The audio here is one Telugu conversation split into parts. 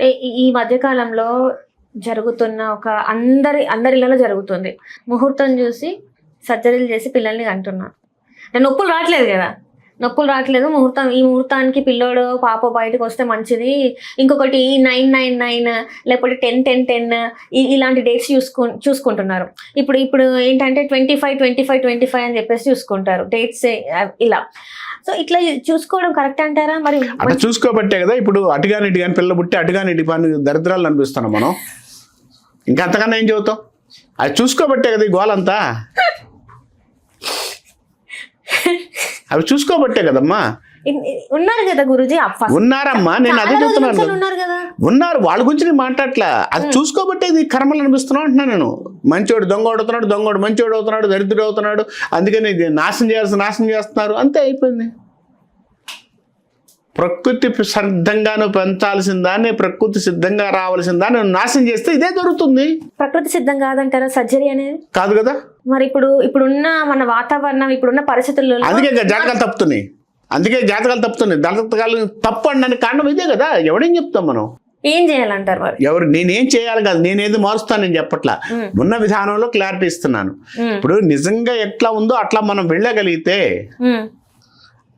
అంటే ఈ- మధ్యకాలంలో జరుగుతున్న ఒక అందరి అందరిలలో జరుగుతుంది. ముహూర్తం చూసి సర్జరీలు చేసి పిల్లల్ని అంటున్నారు నొప్పులు రావట్లేదు కదా. నొప్పులు రావట్లేదు. ముహూర్తం ఈ ముహూర్తానికి పిల్లోడు పాప బయటకు వస్తే మంచిది. ఇంకొకటి నైన్ నైన్ నైన్ లేకపోతే టెన్ టెన్ టెన్ ఇలాంటి డేట్స్ చూసుకు చూసుకుంటున్నారు. ఇప్పుడు ఇప్పుడు ఏంటంటే twenty five twenty five twenty five అని చెప్పేసి చూసుకుంటారు. డేట్స్ ఇలా. సో ఇట్లా చూసుకోవడం కరెక్ట్ అంటారా? మరి అట్లా చూసుకోబట్టే కదా ఇప్పుడు అటుగాని ఇటుగాని పిల్ల పుట్టి అటుగాని ఇటు పని దరిద్రాలు అనిపిస్తున్నాం మనం. ఇంకా అంతకన్నా ఏం చెబుతాం అది చూసుకోబట్టే కదా ఈ గోలంతా. అవి చూసుకోబట్టే కదమ్మా. ఉన్నారు కదా గురుజీ ఉన్నారమ్మా నేను అదే చెప్తున్నాను. ఉన్నారు కదా. ఉన్నారు వాళ్ళ గురించి నేను మాట్లాడట్లా. అది చూసుకోబట్టే ఇది కర్మలు అనిపిస్తున్నావు అంటున్నాను నేను. మంచోడు దొంగ అవుతున్నాడు దొంగోడు మంచోడు అవుతున్నాడు దరిద్రుడు అవుతున్నాడు. అందుకని ఇది నాశనం చేయాల్సి నాశనం చేస్తున్నారు. అంతే అయిపోయింది. ప్రకృతి సిద్ధంగాను పెంచాల్సిన దాన్ని ప్రకృతి సిద్ధంగా రావాల్సిన దాన్ని నాశనం చేస్తే ఇదే జరుగుతుంది. ప్రకృతి సిద్ధం కాదంటారా సర్జరీ అనేది? కాదు కదా? మరి ఇప్పుడు ఇప్పుడున్న మన వాతావరణం ఇప్పుడున్న పరిస్థితుల్లో అందుకే జాతకాలు తప్పుతున్నాయి. అందుకే జాతకాలు తప్పుతున్నాయి. జాతకాలు తప్పు అనడానికి కారణం ఇదే కదా. ఎవడేం చెప్తాం మనం? ఏం చేయాలంటారు మరి? ఎవరు నేనేం చేయాలి కాదు నేనేది మారుస్తాను నేను చెప్పట్లా. ఉన్న విధానంలో క్లారిటీ ఇస్తున్నాను. ఇప్పుడు నిజంగా ఎట్లా ఉందో అట్లా మనం వెళ్ళగలిగితే.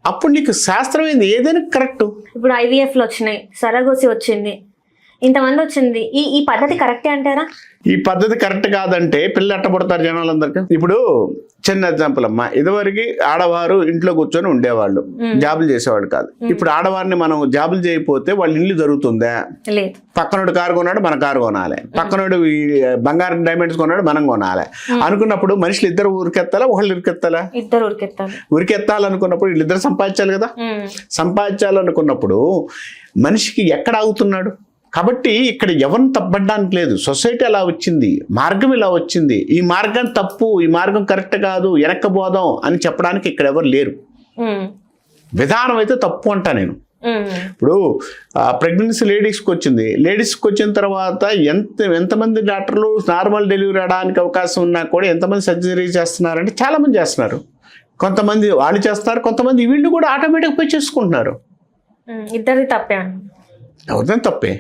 అప్పుడు నీకు శాస్త్రం ఏంది? ఏదైనా కరెక్ట్ ఇప్పుడు ఐవీఎఫ్లో వచ్చినాయి సరగోసి వచ్చింది ఇంతమంది వచ్చింది ఈ ఈ పద్ధతి కరెక్టే అంటారా? ఈ పద్ధతి కరెక్ట్ కాదంటే పిల్లలు ఎట్టబడతారు జనాలందరికీ. ఇప్పుడు చిన్న ఎగ్జాంపుల్ అమ్మా. ఇదివరకు ఆడవారు ఇంట్లో కూర్చొని ఉండేవాళ్ళు. జాబులు చేసేవాళ్ళు కాదు. ఇప్పుడు ఆడవారిని మనం జాబులు చేయకపోతే వాళ్ళ ఇల్లు జరుగుతుందా? లేదు. పక్కనోడు కారు కొన్నాడు మన కారు కొనాలి. పక్కనోడు బంగారం డైమండ్స్ కొన్నాడు మనం కొనాలి. అనుకున్నప్పుడు మనుషులు ఇద్దరు ఊరికెత్తాలా ఒకళ్ళు ఉరికెత్తాలా ఇద్దరు ఉరికెత్తాలి ఉరికెత్తాలనుకున్నప్పుడు వీళ్ళిద్దరు సంపాదించాలి కదా. సంపాదించాలనుకున్నప్పుడు మనిషికి ఎక్కడ ఆగుతున్నాడు? కాబట్టి ఇక్కడ ఎవరిని తప్పడానికి లేదు. సొసైటీ అలా వచ్చింది? మార్గం ఇలా వచ్చింది? ఈ మార్గం తప్పు ఈ మార్గం కరెక్ట్ కాదు వెనక్కపోదాం అని చెప్పడానికి ఇక్కడ ఎవరు లేరు. విధానం అయితే తప్పు అంటా నేను. ఇప్పుడు ప్రెగ్నెన్సీ లేడీస్కి వచ్చింది. లేడీస్కి వచ్చిన తర్వాత ఎంత ఎంతమంది డాక్టర్లు నార్మల్ డెలివరీ అవడానికి అవకాశం ఉన్నా కూడా ఎంతమంది సర్జరీ చేస్తున్నారంటే చాలామంది చేస్తున్నారు. కొంతమంది వాళ్ళు చేస్తారు కొంతమంది వీళ్ళు కూడా ఆటోమేటిక్ పోయి చేసుకుంటున్నారు. ఇద్దరిది తప్పే అండి ఎవరిదైనా తప్పే.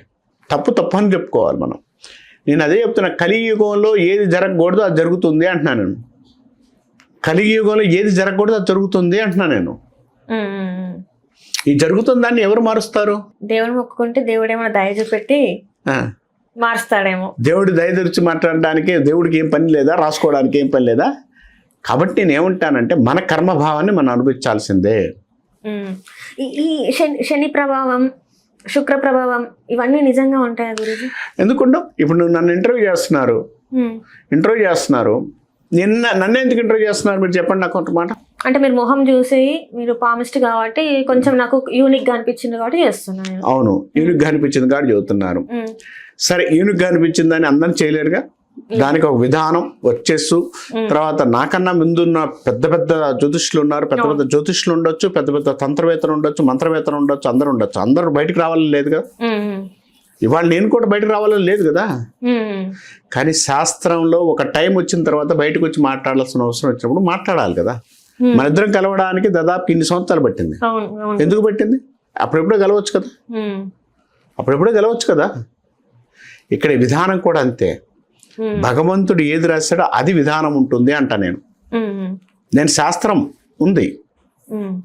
తప్పు తప్పు అని చెప్పుకోవాలి మనం. నేను అదే చెప్తున్నా కలియుగంలో ఏది జరగకూడదో అది జరుగుతుంది అంటున్నాను నేను. కలియుగంలో ఏది జరగకూడదో అది జరుగుతుంది అంటున్నాను నేను. ఈ జరుగుతున్న దాన్ని ఎవరు మారుస్తారు? దేవుడు మొక్కుకుంటే దేవుడు ఏమైనా దయ చూపెట్టి మారుస్తాడేమో. దేవుడి దయ తెరిచి మాట్లాడడానికి దేవుడికి ఏం పని లేదా? రాసుకోవడానికి ఏం పని లేదా? కాబట్టి నేను ఏమంటానంటే మన కర్మభావాన్ని మనం అనుభవించాల్సిందే. ఈ శని శని ప్రభావం శుక్ర ప్రభావం ఇవన్నీ నిజంగా ఉంటాయా గురుజీ? ఎందుకుండో? ఇప్పుడు నువ్వు నన్ను ఇంటర్వ్యూ చేస్తున్నారు. ఇంటర్వ్యూ చేస్తున్నారు. నిన్న నన్ను ఎందుకు ఇంటర్వ్యూ చేస్తున్నారు మీరు చెప్పండి నాకు ఒక మాట. అంటే మీరు మొహం చూసి మీరు పామిస్ట్ కాబట్టి కొంచెం నాకు యూనిక్గా అనిపించింది కాబట్టి చేస్తున్నాను నేను. అవును యూనిక్గా అనిపించింది కాబట్టి చెబుతున్నారు. ఉమ్. సరే యూనిక్గా అనిపించిందని అందరం చేయలేరుగా? దానికి ఒక విధానం వచ్చేసు తర్వాత నాకన్నా ముందున్న పెద్ద పెద్ద జ్యోతిష్యులు ఉన్నారు పెద్ద పెద్ద జ్యోతిష్యులు ఉండొచ్చు పెద్ద పెద్ద తంత్రవేత్తలు ఉండొచ్చు మంత్రవేత్తలు ఉండొచ్చు అందరు ఉండొచ్చు. అందరూ బయటికి రావాలని లేదు కదా. ఇవాళ నేను కూడా బయటకు రావాలని లేదు కదా. కానీ శాస్త్రంలో ఒక టైం వచ్చిన తర్వాత బయటకు వచ్చి మాట్లాడాల్సిన అవసరం వచ్చినప్పుడు మాట్లాడాలి కదా. మన ఇద్దరం కలవడానికి దాదాపు ఇన్ని సంవత్సరాలు పట్టింది. ఎందుకు పట్టింది? అప్పుడెప్పుడో కలవచ్చు కదా. అప్పుడెప్పుడో గెలవచ్చు కదా? ఇక్కడ విధానం కూడా అంతే. భగవంతుడు ఏది రాశాడో అది విధానం ఉంటుంది అంట నేను. నేను శాస్త్రం ఉంది.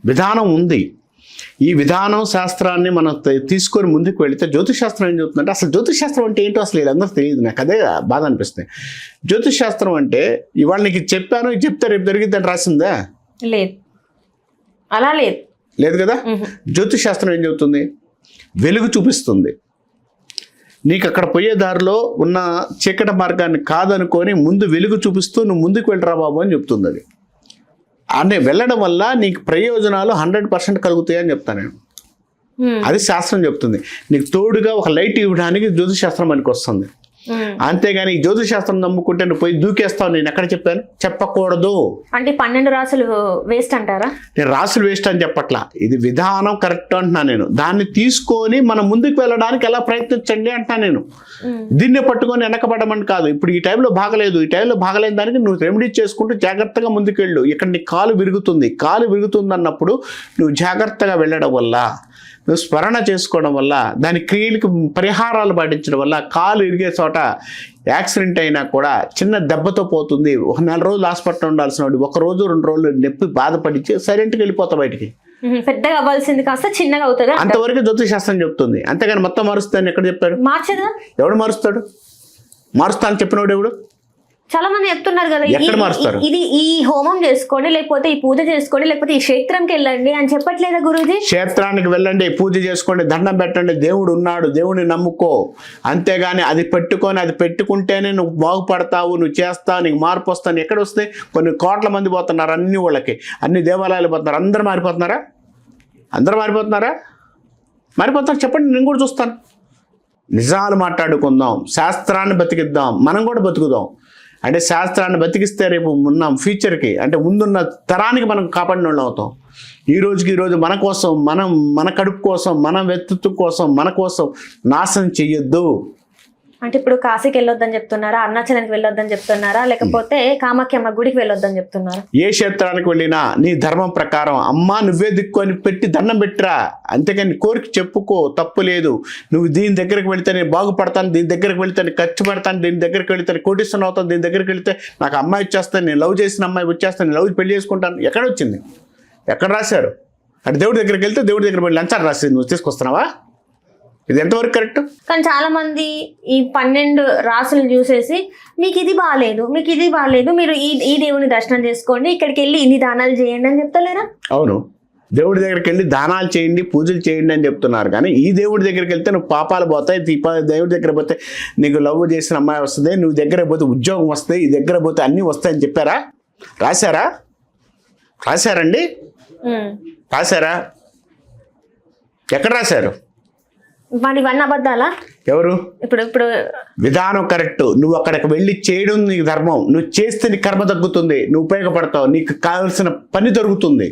విధానం ఉంది. ఈ విధానం శాస్త్రాన్ని మనం తీసుకొని ముందుకు వెళితే జ్యోతిష్ శాస్త్రం ఏం చెబుతుందంటే అసలు జ్యోతిష్ శాస్త్రం అంటే ఏంటో అసలు వీళ్ళందరూ తెలియదు. నాకు అదే బాధ అనిపిస్తుంది. జ్యోతిష్ శాస్త్రం అంటే ఇవాళ నీకు చెప్పాను చెప్తే రేపు జరిగిద్ది అని రాసిందా? లేదు. అలా లేదు. లేదు కదా? శాస్త్రం ఏం చెబుతుంది? వెలుగు చూపిస్తుంది. నీకు అక్కడ పోయే దారిలో ఉన్న చీకటి మార్గాన్ని కాదనుకొని ముందు వెలుగు చూపిస్తూ నువ్వు ముందుకు వెళ్ళరా బాబు అని చెప్తుంది అది అంటే వెళ్ళడం వల్ల నీకు ప్రయోజనాలు హండ్రెడ్ పర్సెంట్ కలుగుతాయి అని చెప్తాను నేను. అది శాస్త్రం చెప్తుంది నీకు తోడుగా ఒక లైట్ ఇవ్వడానికి జ్యోతిష్ శాస్త్రం మనకి వస్తుంది. అంతేగాని జ్యోతిష్ శాస్త్రం నమ్ముకుంటే నువ్వు పోయి దూకేస్తావు. నేను ఎక్కడ చెప్పాను చెప్పకూడదు. అంటే పన్నెండు రాసులు వేస్ట్ అంటారా? నేను రాసులు వేస్ట్ అని చెప్పట్లా. ఇది విధానం కరెక్ట్ అంటున్నా నేను. దాన్ని తీసుకొని మనం ముందుకు వెళ్ళడానికి ఎలా ప్రయత్నించండి అంటున్నా నేను. దీన్నే పట్టుకొని వెనకబడమని కాదు. ఇప్పుడు ఈ టైంలో బాగలేదు. ఈ టైంలో బాగలేని దానికి నువ్వు రెమెడీ చేసుకుంటూ జాగ్రత్తగా ముందుకు వెళ్ళు ఇక్కడ నీ కాలు విరుగుతుంది. కాలు విరుగుతుంది అన్నప్పుడు నువ్వు జాగ్రత్తగా వెళ్ళడం వల్ల నువ్వు స్మరణ చేసుకోవడం వల్ల దాని క్రియలకు పరిహారాలు పాటించడం వల్ల కాలు ఇరిగే చోట యాక్సిడెంట్ అయినా కూడా చిన్న దెబ్బతో పోతుంది. ఒక నెల రోజులు హాస్పిటల్ ఉండాల్సిన వాడు ఒక రోజు రెండు రోజులు నొప్పి బాధపడించి సైలెంట్కి వెళ్ళిపోతా బయటికి. పెద్దగా అవ్వాల్సింది కాస్త చిన్నగా అవుతుంది. అంతవరకు జ్యోతిష్ శాస్త్రం చెప్తుంది. అంతేగాని మొత్తం మారుస్తాను ఎక్కడ చెప్పారు మార్చదా? ఎవడు మారుస్తాడు? మారుస్తా అని చెప్పినవాడు ఎవడు? చాలా మంది చెప్తున్నారు కదా ఈ- ఎక్కడ మారుస్తారు? ఇది ఈ హోమం చేసుకోండి లేకపోతే ఈ పూజ చేసుకోండి లేకపోతే ఈ క్షేత్రంకి వెళ్ళండి అని చెప్పట్లేదా గురూజీ? క్షేత్రానికి వెళ్ళండి పూజ చేసుకోండి దండం పెట్టండి దేవుడు ఉన్నాడు దేవుడిని నమ్ముకో. అంతేగాని అది పెట్టుకొని అది పెట్టుకుంటేనే నువ్వు బాగుపడతావు నువ్వు చేస్తావు నీకు మార్పు వస్తాను ఎక్కడ వస్తాయి? కొన్ని కోట్ల మంది పోతున్నారు అన్ని వాళ్ళకి అన్ని దేవాలయాలు పోతున్నారు. అందరు మారిపోతున్నారా? అందరూ మారిపోతున్నారా? మారిపోతారు చెప్పండి నేను కూడా చూస్తాను. నిజాలు మాట్లాడుకుందాం శాస్త్రాన్ని బతికిద్దాం మనం కూడా బతుకుదాం. అంటే శాస్త్రాన్ని బతికిస్తే రేపు ఉన్న ఫ్యూచర్కి అంటే ముందున్న తరానికి మనం కాపాడిన వాళ్ళు అవుతాం. ఈ రోజుకి ఈరోజు మన కోసం మనం మన కడుపు కోసం మన వ్యక్తిత్వం కోసం మన కోసం నాశనం చెయ్యొద్దు. అంటే ఇప్పుడు కాశీకి వెళ్ళొద్దని చెప్తున్నారా? అరుణాచలానికి వెళ్ళొద్దని చెప్తున్నారా? లేకపోతే కామాఖ్యమ్మ గుడికి వెళ్ళొద్దని చెప్తున్నారా? ఏ క్షేత్రానికి వెళ్ళినా నీ ధర్మం ప్రకారం అమ్మా నువ్వే దిక్కు అని పెట్టి దండం పెట్టరా? అంతేకాని కోరిక చెప్పుకో తప్పు లేదు. నువ్వు దీని దగ్గరికి వెళ్తే నేను బాగుపడతాను దీని దగ్గరికి వెళ్తే ఖర్చు పెడతాను దీని దగ్గరికి వెళ్తే కోటిస్తున్న అవుతాను దీని దగ్గరికి వెళ్తే నాకు అమ్మాయి వచ్చేస్తాను నేను లవ్ చేసిన అమ్మాయి వచ్చేస్తాను నేను లవ్ పెళ్ళి చేసుకుంటాను. ఎక్కడ వచ్చింది? ఎక్కడ రాశారు? అంటే దేవుడి దగ్గరికి వెళ్తే దేవుడి దగ్గర వెళ్ళి లంచాలు రాసి నువ్వు తీసుకొస్తున్నావా? ఇది ఎంతవరకు కరెక్ట్? కానీ చాలా మంది ఈ పన్నెండు రాసులు చూసేసి మీకు ఇది బాగాలేదు మీకు ఇది బాగాలేదు మీరు ఈ ఈ దేవుని దర్శనం చేసుకోండి ఇక్కడికి వెళ్ళి ఇన్ని దానాలు చేయండి అని చెప్తలేరా? అవును. దేవుడి దగ్గరికి వెళ్ళి దానాలు చేయండి పూజలు చేయండి అని చెప్తున్నారు. కానీ ఈ దేవుడి దగ్గరికి వెళ్తే నువ్వు పాపాలు పోతాయి ఈ పా- దేవుడి దగ్గర పోతే నీకు లవ్ చేసిన అమ్మాయి వస్తుంది నువ్వు దగ్గర పోతే ఉద్యోగం వస్తాయి ఈ దగ్గర పోతే అన్నీ వస్తాయని చెప్పారా? రాశారా? రాశారండి. రాశారా? ఎక్కడ రాశారు? మరి ఇవన్నీ అబద్ధాలా? ఎవరు? ఇప్పుడు ఇప్పుడు విధానం కరెక్ట్. నువ్వు అక్కడికి వెళ్ళి చేయడం నీ ధర్మం. నువ్వు చేస్తే నీ కర్మ తగ్గుతుంది. నువ్వు ఉపయోగపడతావు. నీకు కావలసిన పని దొరుకుతుంది.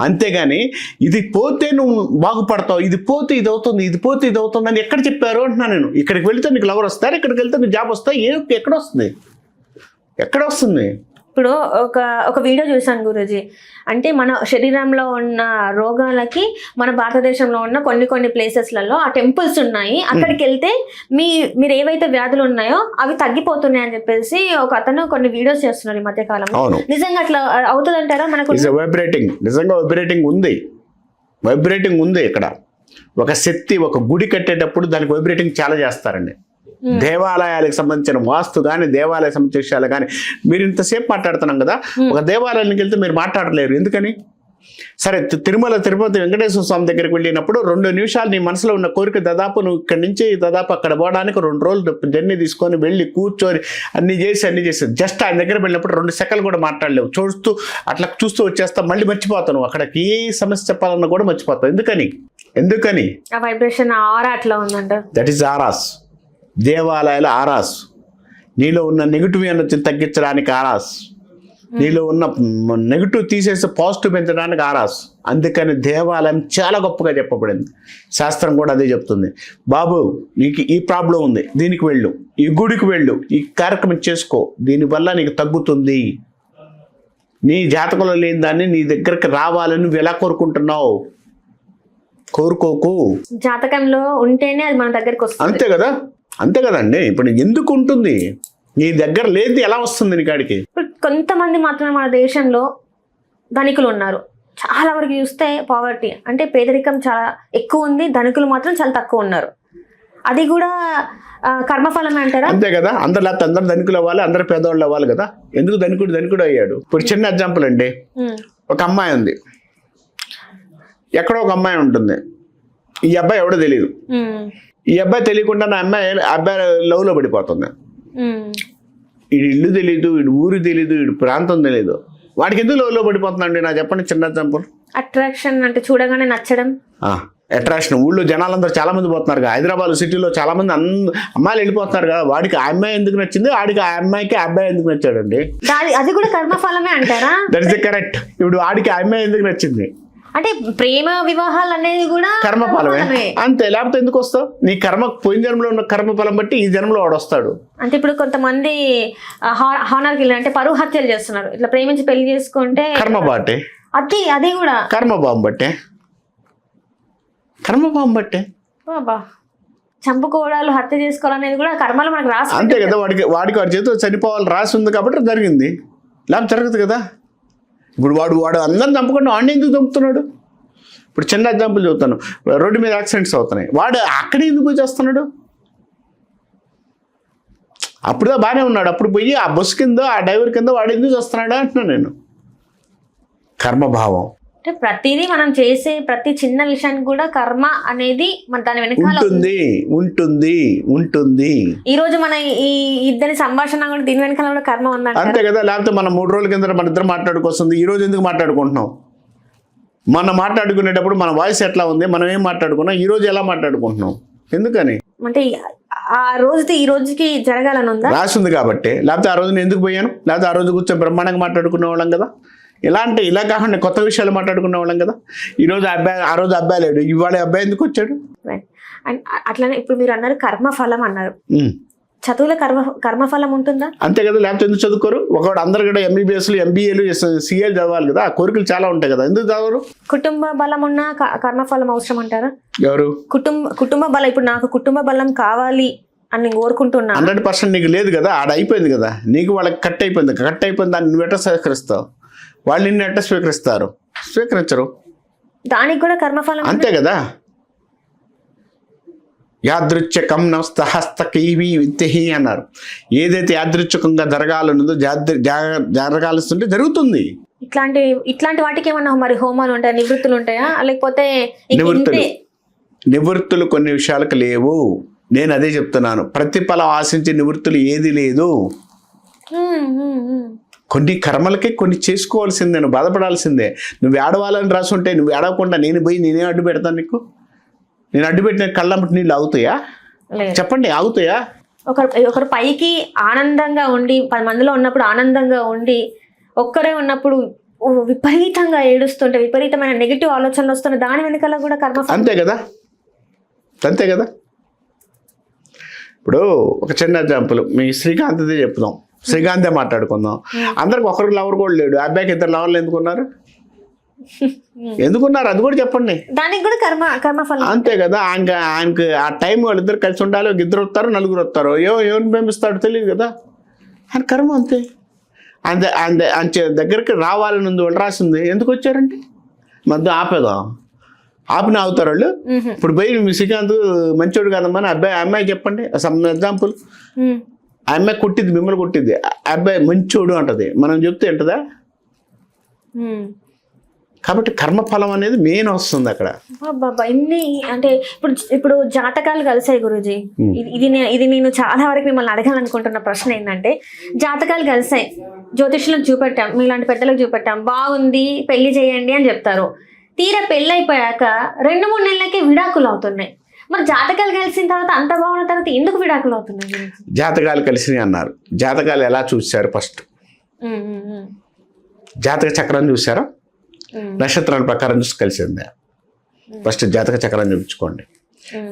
అంతేగాని ఇది పోతే నువ్వు బాగుపడతావు. ఇది పోతే ఇది అవుతుంది. ఇది పోతే ఇది అవుతుంది అని ఎక్కడ చెప్పారు అంటున్నా నేను. ఇక్కడికి వెళ్తే నీకు లవర్ వస్తారు. ఇక్కడికి వెళ్తే నీకు జాబ్ వస్తాయి. ఏ ఎక్కడ వస్తుంది? ఎక్కడ వస్తుంది? ఇప్పుడు ఒక ఒక వీడియో చూసాను గురూజీ. అంటే మన శరీరంలో ఉన్న రోగాలకి మన భారతదేశంలో ఉన్న కొన్ని కొన్ని ప్లేసెస్లలో ఆ టెంపుల్స్ ఉన్నాయి. అక్కడికి వెళ్తే మీ మీరు ఏవైతే వ్యాధులు ఉన్నాయో అవి తగ్గిపోతున్నాయి అని చెప్పేసి ఒక అతను కొన్ని వీడియోస్ చేస్తున్నారు ఈ మధ్య కాలంలో. నిజంగా అట్లా అవుతుందంటారా మనకు? వైబ్రేటింగ్ నిజంగా వైబ్రేటింగ్ ఉంది. వైబ్రేటింగ్ ఉంది ఇక్కడ. ఒక శక్తి ఒక గుడి కట్టేటప్పుడు దానికి వైబ్రేటింగ్ చాలా చేస్తారండి. దేవాలయాలకు సంబంధించిన వాస్తు కానీ దేవాలయ సంబంధించిన విషయాలు కానీ మీరు ఇంతసేపు మాట్లాడుతున్నాం కదా ఒక దేవాలయానికి వెళ్తే మీరు మాట్లాడలేరు. ఎందుకని? సరే తిరుమల తిరుపతి వెంకటేశ్వర స్వామి దగ్గరికి వెళ్ళినప్పుడు రెండు నిమిషాలు నీ మనసులో ఉన్న కోరిక దాదాపు నువ్వు ఇక్కడి నుంచి దాదాపు అక్కడ పోవడానికి రెండు రోజులు జర్నీ తీసుకొని వెళ్ళి కూర్చొని అన్ని చేసి అన్ని చేసి జస్ట్ ఆయన దగ్గర వెళ్ళినప్పుడు రెండు సెకండ్లు కూడా మాట్లాడలేవు. చూస్తూ అట్లా చూస్తూ వచ్చేస్తా మళ్ళీ మర్చిపోతావు నువ్వు అక్కడికి ఏ సమస్య చెప్పాలన్నా కూడా మర్చిపోతావు. ఎందుకని? ఎందుకని? That is auras. దేవాలయాల ఆరాస్. నీలో ఉన్న నెగిటివ్ ఎనర్జీని తగ్గించడానికి ఆరాస్. నీలో ఉన్న నెగిటివ్ తీసేసి పాజిటివ్ పెంచడానికి ఆరాస్. అందుకని దేవాలయం చాలా గొప్పగా చెప్పబడింది. శాస్త్రం కూడా అదే చెప్తుంది. బాబు నీకు ఈ ప్రాబ్లం ఉంది. దీనికి వెళ్ళు. ఈ గుడికి వెళ్ళు. ఈ కార్యక్రమం చేసుకో. దీనివల్ల నీకు తగ్గుతుంది. నీ జాతకంలో లేని దాన్ని నీ దగ్గరికి రావాలని నువ్వు ఎలా కోరుకుంటున్నావు? కోరుకోకు. జాతకంలో ఉంటేనే అది మన దగ్గరికి వస్తుంది. అంతే కదా? అంతే కదండి. ఇప్పుడు ఎందుకు ఉంటుంది? నీ దగ్గర లేదు ఎలా వస్తుంది నీ కాడికి? ఇప్పుడు కొంతమంది మాత్రమే మన దేశంలో ధనికులు ఉన్నారు. చాలా వరకు చూస్తే పావర్టీ అంటే పేదరికం చాలా ఎక్కువ ఉంది ధనికులు మాత్రం చాలా తక్కువ ఉన్నారు. అది కూడా కర్మఫలం అంటారా? అంతే కదా. అందరు లేకపోతే అందరు ధనికులు అవ్వాలి అందరు పేదవాళ్ళు అవ్వాలి కదా. ఎందుకు ధనికుడు ధనికుడు అయ్యాడు? ఇప్పుడు చిన్న ఎగ్జాంపుల్ అండి. ఒక అమ్మాయి ఉంది. ఎక్కడో ఒక అమ్మాయి ఉంటుంది. ఈ అబ్బాయి ఎవడో తెలియదు ఈ అబ్బాయి తెలియకుండా నా అమ్మాయి అబ్బాయి లవ్లో పడిపోతుంది. వీడి ఇల్లు తెలియదు వీడి ఊరు తెలియదు వీడి ప్రాంతం తెలియదు వాడికి ఎందుకు లవ్లో పడిపోతుందండి? నా చెప్పండి చిన్న ఎగ్జాంపుల్ అట్రాక్షన్ అంటే చూడగానే నచ్చడం. అట్రాక్షన్ ఊళ్ళో జనాలందరూ చాలా మంది పోతున్నారు కదా. హైదరాబాద్ సిటీలో చాలా మంది అంద అమ్మాయిలు వెళ్ళిపోతున్నారు కదా. వాడికి ఆ అమ్మాయి ఎందుకు నచ్చింది? వాడికి ఆ అమ్మాయికి అబ్బాయి ఎందుకు నచ్చాడండి? అది కూడా కర్మఫలమే అంటారా? దట్ ఇస్ కరెక్ట్ ఇప్పుడు వాడికి ఆ అమ్మాయి ఎందుకు నచ్చింది? అంటే ప్రేమ వివాహాలు అనేది కూడా కర్మఫలమే. అంతే లేకపోతే ఎందుకు వస్తావు? నీ కర్మ పోయిన జన్మలో ఉన్న కర్మఫలం బట్టి ఈ జన్మలో వాడు వస్తాడు అంటే ఇప్పుడు కొంతమంది హానర్ కిల్ అంటే పరువు హత్యలు చేస్తున్నారు. ఇట్లా ప్రేమించి పెళ్ళి చేసుకుంటే కర్మ బాటే. అది అది కూడా. కర్మ బాంబు బట్టే. కర్మభావం బట్టే. బాబా చంపుకోవడాలు హత్య చేసుకోవాలనేది కూడా కర్మలో మనకు రాసి అంతే కదా వాడికి వాడికి వాడి చేతితో చనిపోవాలి రాసి ఉంది కాబట్టి జరిగింది. లేకపోతే జరగదు కదా. ఇప్పుడు వాడు వాడు అందరిని చంపకుండా వాడిని ఎందుకు చంపుతున్నాడు? ఇప్పుడు చిన్న ఎగ్జాంపుల్ చెబుతాను. రోడ్డు మీద యాక్సిడెంట్స్ అవుతున్నాయి. వాడు అక్కడే ఎందుకు పోయి చేస్తున్నాడు అప్పుడుదా బాగానే ఉన్నాడు. అప్పుడు పోయి ఆ బస్సు కింద ఆ డ్రైవర్ కింద వాడు ఎందుకు చేస్తున్నాడు అంటున్నాను నేను. కర్మభావం. అంటే ప్రతిదీ మనం చేసే ప్రతి చిన్న విషయానికి కూడా కర్మ అనేది మన దాని వెనకాల ఉంటుంది ఉంటుంది ఉంటుంది. ఈ రోజు మన ఈ ఇద్దరి సంభాషణ కూడా దీని వెనకాల కూడా కర్మ ఉందంట అంతే కదా లేకపోతే మనం మూడు రోజుల కింద మన ఇద్దరు మాట్లాడుకొస్తుంది ఈ రోజు ఎందుకు మాట్లాడుకుంటున్నాం? మన మాట్లాడుకునేటప్పుడు మన వాయిస్ ఎట్లా ఉంది మనం ఏం మాట్లాడుకున్నాం ఈ రోజు ఎలా మాట్లాడుకుంటున్నాం? ఎందుకని? అంటే ఆ రోజుతో ఈ రోజుకి జరగాలని ఉందా? రాసి ఉంది కాబట్టి లేకపోతే ఆ రోజు నేను ఎందుకు పోయాను? లేకపోతే ఆ రోజు కూర్చొని బ్రహ్మాండంగా మాట్లాడుకునే వాళ్ళం కదా? ఇలాంటి ఇలా కాకుండా కొత్త విషయాలు మాట్లాడుకునే వాళ్ళం కదా. ఈ రోజు అబ్బాయి ఆ రోజు అబ్బాయి లేడు. ఇవాళ అబ్బాయి ఎందుకు వచ్చాడు. అండ్ అట్లనే ఇప్పుడు మీరు అన్నారు కర్మఫలం అన్నారు. చదువులో కర్మ కర్మఫలం ఉంటుందా? అంతే కదా లేకపోతే ఎందుకు చదువుకోరు? ఒకవాడు అందరు కూడా ఎంబీబీఎస్లు ఎంబీఏలు సిఏలు చదవాలి కదా. ఆ కోరికలు చాలా ఉంటాయి కదా. ఎందుకు చదవరు? కుటుంబ బలం ఉన్న కర్మఫలం అవసరం అంటారా? ఎవరు? కుటుంబ కుటుంబ బలం ఇప్పుడు నాకు కుటుంబ బలం కావాలి అని నేను కోరుకుంటున్నా. హండ్రెడ్ పర్సెంట్ నీకు లేదు కదా. ఆడ అయిపోయింది కదా. నీకు వాళ్ళకి కట్ అయిపోయింది. కట్ అయిపోయింది దాన్ని నువ్వు ఎట్లా స్వీకరిస్తావు వాళ్ళు నిన్ను ఎట్లా స్వీకరిస్తారు? స్వీకరించరు. దానికి కూడా కర్మఫలం అంతే కదా? యాదృచ్ఛకం నమస్త హస్తకీవి విత్తహి అన్నారు. ఏదైతే యాదృచ్ఛకంగా జరగాలన్నదో జాద్ర జా- జరగాల్సింటే జరుగుతుంది. ఇట్లాంటి ఇట్లాంటి వాటికి ఏమన్నా మరి హోమాలు ఉంటాయా? నివృత్తులు ఉంటాయా? లేకపోతే నివృత్తులు? నివృత్తులు కొన్ని విషయాలకు లేవు. నేను అదే చెప్తున్నాను. ప్రతిఫలం ఆశించే నివృత్తులు ఏది లేదు. కొన్ని కర్మలకి కొన్ని చేసుకోవాల్సిందే నువ్వు బాధపడాల్సిందే. నువ్వు ఏడవాలని రాసుంటే నువ్వు ఏడవకుండా నేను పోయి నేనే అడ్డు పెడతాను నీకు? నేను అడ్డు పెట్టిన కళ్ళమ్మటి నీళ్ళు లేదు. చెప్పండి ఆగుతాయా? ఒకరు ఒకరు పైకి ఆనందంగా ఉండి పది మందిలో ఉన్నప్పుడు ఆనందంగా ఉండి ఒక్కరే ఉన్నప్పుడు విపరీతంగా ఏడుస్తుంటే విపరీతమైన నెగిటివ్ ఆలోచనలు వస్తున్న దాని వెనకాల కూడా కర్మ అంతే కదా? అంతే కదా? ఇప్పుడు ఒక చిన్న ఎగ్జాంపుల్ మీ శ్రీకాంత్దే చెప్దాం. శ్రీకాంతే మాట్లాడుకుందాం. అందరికి ఒకరికి లవర్ కూడా లేడు. అబ్బాయికి ఇద్దరు లవర్లు ఎందుకున్నారు ఎందుకున్నారు అది కూడా చెప్పండి. దానికి కూడా కర్మ కర్మఫలం అంతే కదా ఆయనకి ఆయనకి ఆ టైం వాళ్ళిద్దరు కలిసి ఉండాలి. ఒక ఇద్దరు వస్తారు నలుగురు వస్తారు. ఏ ఎవరిని పంపిస్తాడో తెలియదు కదా. ఆయన కర్మ అంతే. ఆయన ద- ఆయన చే- దగ్గరికి రావాలని ఉంది వాళ్ళు రాసింది. ఎందుకు వచ్చారంటే? మధ్య ఆపేదా ఆపిన అవుతారు వాళ్ళు. ఇప్పుడు పోయి శ్రీకాంత్ మంచోడు కదమ్మా అని అబ్బాయి అమ్మాయి చెప్పండి. Some example. ఉమ్. ఆ అమ్మాయి కొట్టిద్ది మిమ్మల్ని కొట్టిద్ది ఆ అబ్బాయి మంచోడు అంటది. మనం చెప్తే ఉమ్. కాబట్టి కర్మఫలం అనేది మెయిన్ వస్తుంది అక్కడ. ఇన్ని అంటే ఇప్పుడు ఇప్పుడు జాతకాలు కలిసాయి గురుజీ. ఇది ఇది నేను చాలా వరకు మిమ్మల్ని అడగాలనుకుంటున్న ప్రశ్న ఏంటంటే జాతకాలు కలిసాయి. జ్యోతిష్యులకు చూపెట్టాం మీలాంటి పెద్దలకు చూపెట్టాం. బాగుంది పెళ్ళి చేయండి అని చెప్తారు. తీరా పెళ్ళి అయిపోయాక రెండు మూడు నెలలకే విడాకులు అవుతున్నాయి. మరి జాతకాలు కలిసిన తర్వాత అంత బాగున్న తర్వాత ఎందుకు విడాకులు అవుతున్నాయి? జాతకాలు కలిసినాయి అన్నారు. జాతకాలు ఎలా చూశారు ఫస్ట్. జాతక చక్రం చూసారా నక్షత్రాల ప్రకారం చూసి కలిసిందే. ఫస్ట్ జాతక చక్రం చూపించుకోండి.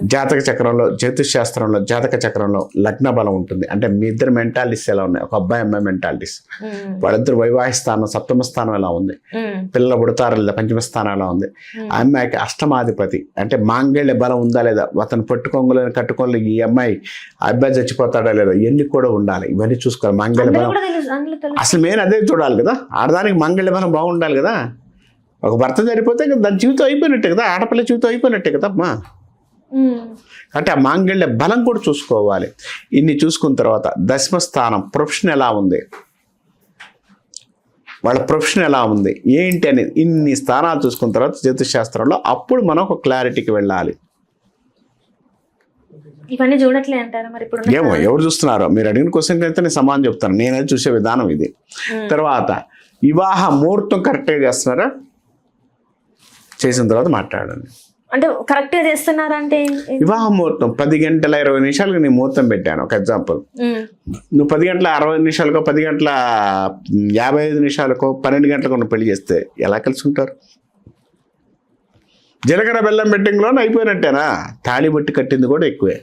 జాతక చక్రంలో జ్యోతిష్ శాస్త్రంలో జాతక చక్రంలో లగ్న బలం ఉంటుంది. అంటే మీ ఇద్దరు మెంటాలిటీస్ ఎలా ఉన్నాయి? ఒక అబ్బాయి అమ్మాయి మెంటాలిటీస్. వాళ్ళిద్దరు వైవాహిక స్థానం సప్తమ స్థానం ఎలా ఉంది? పిల్లలు పుడతారా లేదా? పంచమ స్థానం ఎలా ఉంది? ఆ అమ్మాయికి అష్టమాధిపతి. అంటే మాంగళ్య బలం ఉందా లేదా? అతను పట్టుకొంగులని కట్టుకోలే ఈ అమ్మాయి ఆ అబ్బాయి చచ్చిపోతాడా లేదా? ఇవన్నీ కూడా ఉండాలి. ఇవన్నీ చూసుకోవాలి. మాంగళ్య బలం అసలు మెయిన్ అదే చూడాలి కదా? ఆడదానికి మంగళ బలం బాగుండాలి కదా? ఒక భర్త చనిపోతే దాని జీవితం అయిపోయినట్టే కదా? ఆడపిల్ల జీవితం అయిపోయినట్టే కదా? అమ్మా. ఉమ్, అంటే ఆ మాంగళ్య బలం కూడా చూసుకోవాలి. ఇన్ని చూసుకున్న తర్వాత దశమ స్థానం ప్రొఫెషన్ ఎలా ఉంది? వాళ్ళ ప్రొఫెషన్ ఎలా ఉంది? ఏంటి అనేది ఇన్ని స్థానాలు చూసుకున్న తర్వాత జ్యోతిష్ శాస్త్రంలో అప్పుడు మనం ఒక క్లారిటీకి వెళ్ళాలి. ఇవన్నీ చూడట్లే అంటారా మరి ఇప్పుడు ఏమో ఎవరు చూస్తున్నారో? మీరు అడిగిన క్వశ్చన్ అయితే నేను సమాధానం చెప్తాను. నేనైతే చూసే విధానం ఇది. తర్వాత వివాహ ముహూర్తం కరెక్ట్గా చేస్తున్నారా? చేసిన తర్వాత మాట్లాడండి. అంటే కరెక్ట్గా చేస్తున్నారంటే? వివాహ ముహూర్తం పది గంటల ఇరవై నిమిషాలకు నేను ముహూర్తం పెట్టాను ఒక ఎగ్జాంపుల్ నువ్వు పది గంటల అరవై నిమిషాలకో పది గంటల యాభై ఐదు నిమిషాలకో పన్నెండు గంటలకు నువ్వు పెళ్ళి చేస్తే ఎలా కలిసి ఉంటారు జీలకర్ర బెల్లం బెట్టింగ్లోనే అయిపోయినట్టేనా? తాళి బట్టి కట్టింది కూడా ఎక్కువే.